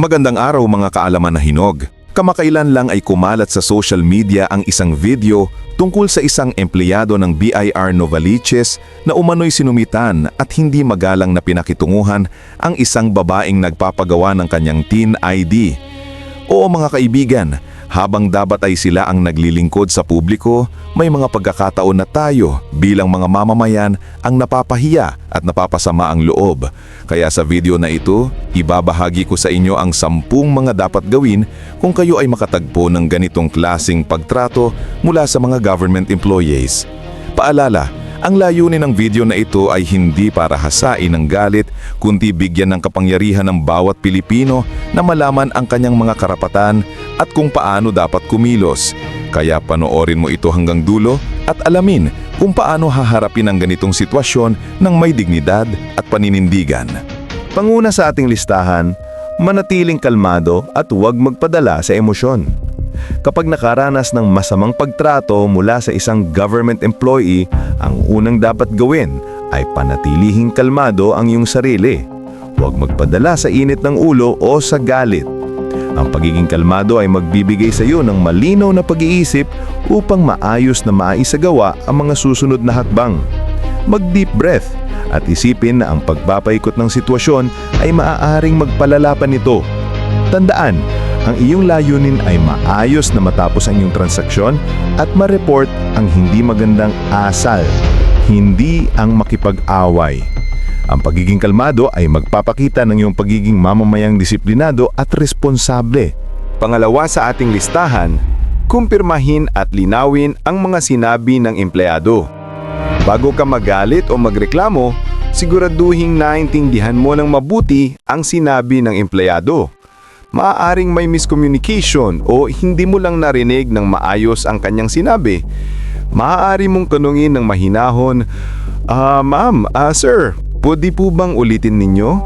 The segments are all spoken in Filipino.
Magandang araw mga kaalaman na hinog. Kamakailan lang ay kumalat sa social media ang isang video tungkol sa isang empleyado ng BIR Novaliches na umano'y sinumitan at hindi magalang na pinakitunguhan ang isang babaeng nagpapagawa ng kanyang TIN ID. Oo mga kaibigan, habang dapat ay sila ang naglilingkod sa publiko, may mga pagkakataon na tayo bilang mga mamamayan ang napapahiya at napapasama ang loob. Kaya sa video na ito, ibabahagi ko sa inyo ang sampung mga dapat gawin kung kayo ay makatagpo ng ganitong klasing pagtrato mula sa mga government employees. Paalala, ang layunin ng video na ito ay hindi para hasain ng galit, kundi bigyan ng kapangyarihan ng bawat Pilipino na malaman ang kanyang mga karapatan at kung paano dapat kumilos. Kaya panoorin mo ito hanggang dulo at alamin kung paano haharapin ang ganitong sitwasyon ng may dignidad at paninindigan. Panguna sa ating listahan, manatiling kalmado at huwag magpadala sa emosyon. Kapag nakaranas ng masamang pagtrato mula sa isang government employee, ang unang dapat gawin ay panatilihing kalmado ang iyong sarili. Huwag magpadala sa init ng ulo o sa galit. Ang pagiging kalmado ay magbibigay sa iyo ng malinaw na pag-iisip upang maayos na maisagawa ang mga susunod na hakbang. Mag-deep breath at isipin na ang pagpapaikot ng sitwasyon ay maaaring magpalala pa nito. Tandaan, ang iyong layunin ay maayos na matapos ang iyong transaksyon at ma-report ang hindi magandang asal, hindi ang makipag-away. Ang pagiging kalmado ay magpapakita ng iyong pagiging mamamayang disiplinado at responsable. Pangalawa sa ating listahan, kumpirmahin at linawin ang mga sinabi ng empleyado. Bago ka magalit o magreklamo, siguraduhing naintindihan mo ng mabuti ang sinabi ng empleyado. Maaaring may miscommunication o hindi mo lang narinig ng maayos ang kanyang sinabi. Maaari mong tanungin ng mahinahon, Ah, ma'am, ah, sir, pwede po bang ulitin ninyo?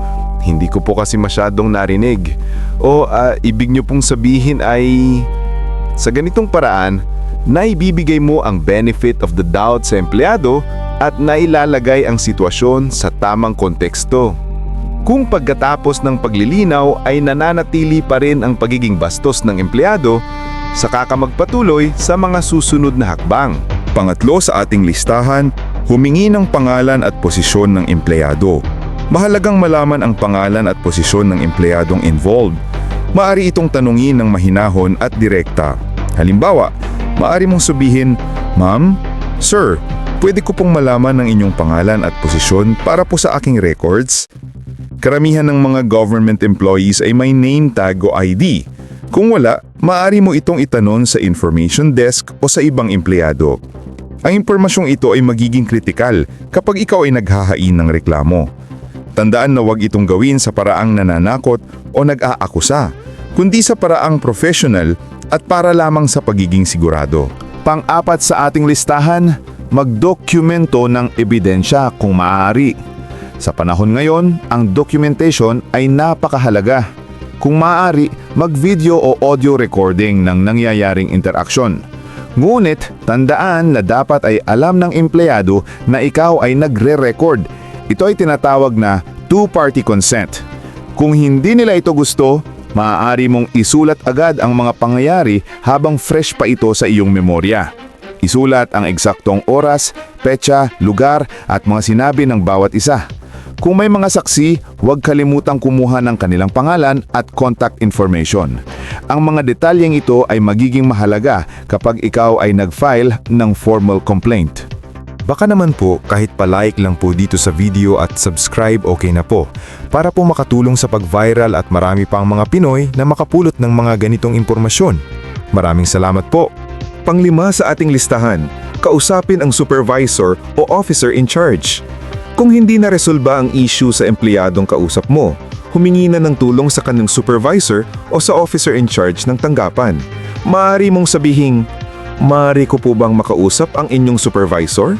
Hindi ko po kasi masyadong narinig. O ah, ibig nyo pong sabihin ay... Sa ganitong paraan, naibibigay mo ang benefit of the doubt sa empleyado at nailalagay ang sitwasyon sa tamang konteksto. Kung pagkatapos ng paglilinaw ay nananatili pa rin ang pagiging bastos ng empleyado, saka ka magpatuloy sa mga susunod na hakbang. Pangatlo sa ating listahan, humingi ng pangalan at posisyon ng empleyado. Mahalagang malaman ang pangalan at posisyon ng empleyadong involved. Maari itong tanungin ng mahinahon at direkta. Halimbawa, maari mong sabihin, Ma'am, Sir, pwede ko pong malaman ang inyong pangalan at posisyon para po sa aking records? Karamihan ng mga government employees ay may name tag o ID. Kung wala, maaari mo itong itanon sa information desk o sa ibang empleyado. Ang impormasyong ito ay magiging kritikal kapag ikaw ay naghahain ng reklamo. Tandaan na huwag itong gawin sa paraang nananakot o nag-aakusa, kundi sa paraang professional at para lamang sa pagiging sigurado. Pang-apat sa ating listahan, magdokumento ng ebidensya kung maaari. Sa panahon ngayon, ang documentation ay napakahalaga. Kung maaari, mag-video o audio recording ng nangyayaring interaksyon. Ngunit, tandaan na dapat ay alam ng empleyado na ikaw ay nagre-record. Ito ay tinatawag na two-party consent. Kung hindi nila ito gusto, maaari mong isulat agad ang mga pangyayari habang fresh pa ito sa iyong memorya. Isulat ang eksaktong oras, petsa, lugar at mga sinabi ng bawat isa. Kung may mga saksi, huwag kalimutang kumuha ng kanilang pangalan at contact information. Ang mga detalyeng ito ay magiging mahalaga kapag ikaw ay nag-file ng formal complaint. Baka naman po kahit palike lang po dito sa video at subscribe okay na po para po makatulong sa pag-viral at marami pang mga Pinoy na makapulot ng mga ganitong impormasyon. Maraming salamat po. Panglima sa ating listahan, kausapin ang supervisor o officer in charge. Kung hindi na-resolba ang issue sa empleyadong kausap mo, humingi na ng tulong sa kanyang supervisor o sa officer in charge ng tanggapan. Maaari mong sabihing, Maaari ko po bang makausap ang inyong supervisor?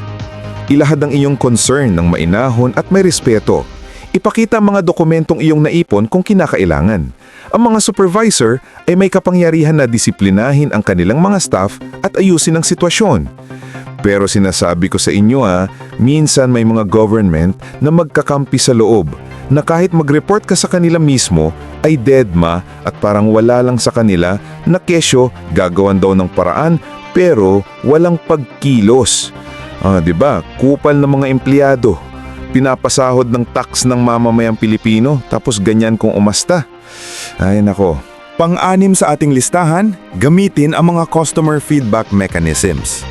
Ilahad ang iyong concern ng mainahon at may respeto. Ipakita ang mga dokumentong iyong naipon kung kinakailangan. Ang mga supervisor ay may kapangyarihan na disiplinahin ang kanilang mga staff at ayusin ang sitwasyon. Pero sinasabi ko sa inyo ha, minsan may mga government na magkakampi sa loob. na kahit mag-report ka sa kanila mismo ay deadma at parang wala lang sa kanila na kesyo gagawan daw ng paraan pero walang pagkilos. Ah, 'di ba? Kupal ng mga empleyado. Pinapasahod ng tax ng mamamayang Pilipino tapos ganyan kung umasta. Ay nako. Pang-anim sa ating listahan, gamitin ang mga customer feedback mechanisms.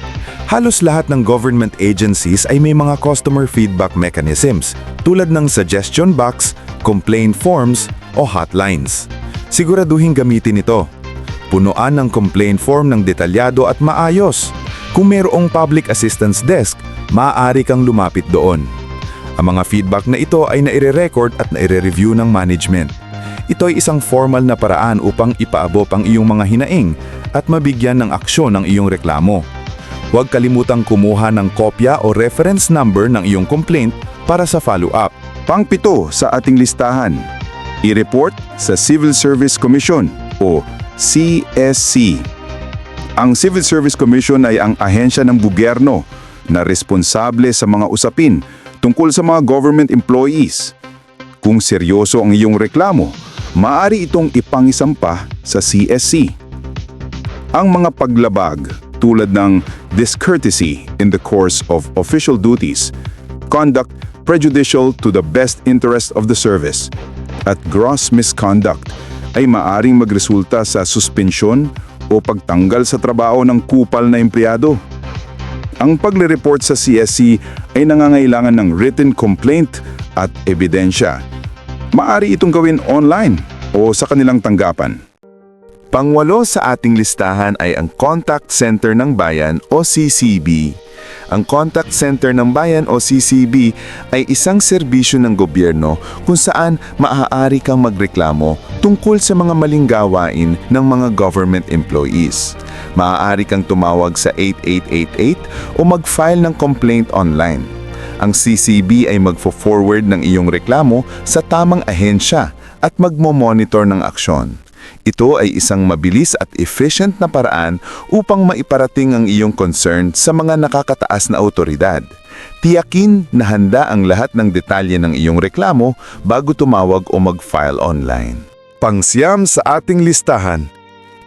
Halos lahat ng government agencies ay may mga customer feedback mechanisms tulad ng suggestion box, complaint forms o hotlines. Siguraduhin gamitin ito. Punuan ng complaint form ng detalyado at maayos. Kung mayroong public assistance desk, maaari kang lumapit doon. Ang mga feedback na ito ay naire-record at naire-review ng management. Ito ay isang formal na paraan upang ipaabot ang iyong mga hinaing at mabigyan ng aksyon ang iyong reklamo. Huwag kalimutang kumuha ng kopya o reference number ng iyong complaint para sa follow-up. Pangpito sa ating listahan, i-report sa Civil Service Commission o CSC. Ang Civil Service Commission ay ang ahensya ng gobyerno na responsable sa mga usapin tungkol sa mga government employees. Kung seryoso ang iyong reklamo, maaari itong ipangisampa sa CSC. Ang mga paglabag tulad ng discourtesy in the course of official duties, conduct prejudicial to the best interest of the service, at gross misconduct ay maaring magresulta sa suspensyon o pagtanggal sa trabaho ng kupal na empleyado. Ang pagre-report sa CSC ay nangangailangan ng written complaint at ebidensya. Maari itong gawin online o sa kanilang tanggapan. Pangwalo sa ating listahan ay ang Contact Center ng Bayan o CCB. Ang Contact Center ng Bayan o CCB ay isang serbisyo ng gobyerno kung saan maaari kang magreklamo tungkol sa mga maling gawain ng mga government employees. Maaari kang tumawag sa 8888 o mag-file ng complaint online. Ang CCB ay magfo-forward ng iyong reklamo sa tamang ahensya at magmo-monitor ng aksyon. Ito ay isang mabilis at efficient na paraan upang maiparating ang iyong concern sa mga nakakataas na autoridad. Tiyakin na handa ang lahat ng detalye ng iyong reklamo bago tumawag o mag-file online. Pangsyam sa ating listahan,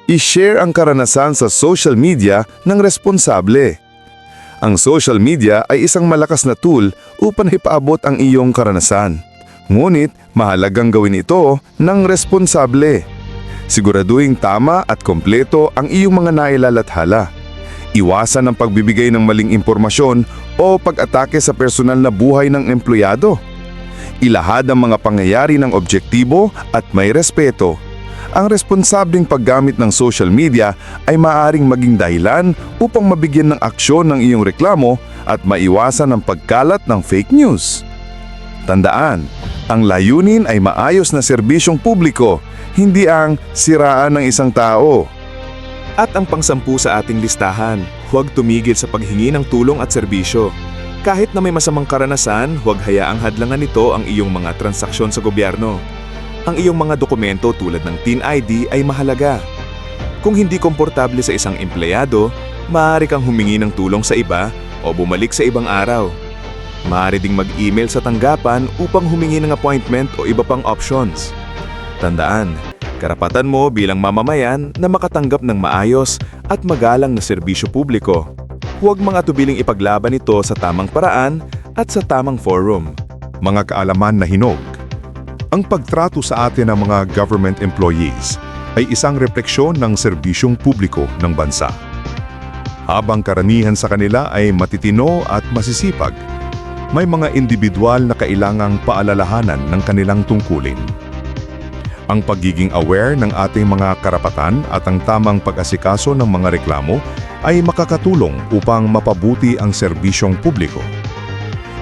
i-share ang karanasan sa social media ng responsable. Ang social media ay isang malakas na tool upang ipaabot ang iyong karanasan. Ngunit mahalagang gawin ito ng responsable. Siguraduhin tama at kompleto ang iyong mga nailalathala. Iwasan ang pagbibigay ng maling impormasyon o pag-atake sa personal na buhay ng empleyado. Ilahad ang mga pangyayari ng objektibo at may respeto. Ang responsableng paggamit ng social media ay maaaring maging dahilan upang mabigyan ng aksyon ng iyong reklamo at maiwasan ang pagkalat ng fake news. Tandaan, ang layunin ay maayos na serbisyong publiko, hindi ang siraan ng isang tao. At ang pangsampu sa ating listahan, huwag tumigil sa paghingi ng tulong at serbisyo. Kahit na may masamang karanasan, huwag hayaang hadlangan nito ang iyong mga transaksyon sa gobyerno. Ang iyong mga dokumento tulad ng TIN ID ay mahalaga. Kung hindi komportable sa isang empleyado, maaari kang humingi ng tulong sa iba o bumalik sa ibang araw. Maaari ding mag-email sa tanggapan upang humingi ng appointment o iba pang options. Tandaan, karapatan mo bilang mamamayan na makatanggap ng maayos at magalang na serbisyo publiko. Huwag mga tubiling ipaglaban ito sa tamang paraan at sa tamang forum. mga kaalaman na hinog. Ang pagtrato sa atin ng mga government employees ay isang refleksyon ng serbisyong publiko ng bansa. Habang karamihan sa kanila ay matitino at masisipag, may mga individual na kailangang paalalahanan ng kanilang tungkulin. Ang pagiging aware ng ating mga karapatan at ang tamang pag-asikaso ng mga reklamo ay makakatulong upang mapabuti ang serbisyong publiko.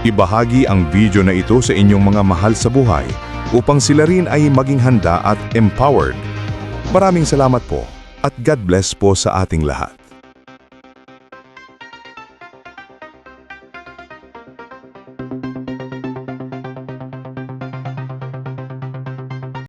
Ibahagi ang video na ito sa inyong mga mahal sa buhay upang sila rin ay maging handa at empowered. Maraming salamat po at God bless po sa ating lahat.